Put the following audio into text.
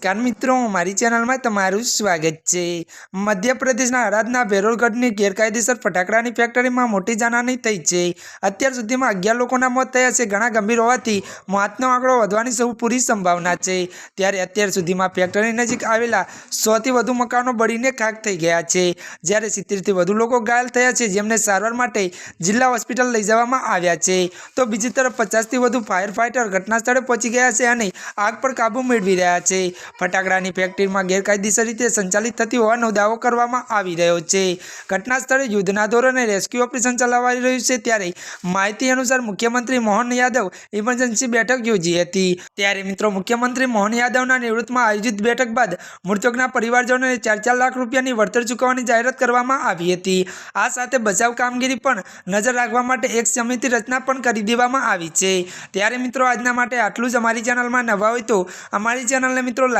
નમસ્કાર મિત્રો, મારી ચેનલમાં તમારું સ્વાગત છે. મધ્યપ્રદેશના હરાદના ભેરોલગઢની ગેરકાયદેસર ફટાકડાની ફેક્ટરીમાં મોટી જાનહાની થઈ છે. અત્યાર સુધીમાં અગિયાર લોકોના મોત થયા છે, ઘણા ગંભીર હોવાથી મોતનો આંકડો વધવાની સૌ પૂરી સંભાવના છે. ત્યારે અત્યાર સુધીમાં ફેક્ટરી નજીક આવેલા સોથી વધુ મકાનો બળીને ખાક થઈ ગયા છે. જ્યારે સિત્તેરથી વધુ લોકો ઘાયલ થયા છે, જેમને સારવાર માટે જિલ્લા હોસ્પિટલ લઈ જવામાં આવ્યા છે. તો બીજી તરફ પચાસથી વધુ ફાયર ફાઇટર ઘટના સ્થળે પહોંચી ગયા છે અને આગ પર કાબૂ મેળવી રહ્યા છે. ફટાકડાની ફેક્ટરીમાં ગેરકાયદેસર રીતે સંચાલિત થતી હોવાનો દાવો કરવામાં આવી રહ્યો છે. ઘટના સ્થળે યુદ્ધના ધોરણે રેસ્ક્યુ ઓપરેશન ચલાવાઈ રહ્યું છે ત્યારે માહિતી અનુસાર મુખ્યમંત્રી મોહન યાદવ ઇમરજન્સી બેઠક યોજી હતી. ત્યારે મિત્રો, મુખ્યમંત્રી મોહન યાદવના નિવૃત્તમાં આયોજિત બેઠક બાદ મૃતકના પરિવારજનોને ચાર ચાર લાખ રૂપિયાની વળતર ચૂકવવાની જાહેરાત કરવામાં આવી હતી. આ સાથે બચાવ કામગીરી પણ નજર રાખવા માટે એક સમિતિ રચના પણ કરી દેવામાં આવી છે. ત્યારે મિત્રો, આજના માટે આટલું જ. અમારી ચેનલમાં નવા હોય તો અમારી ચેનલને મિત્રો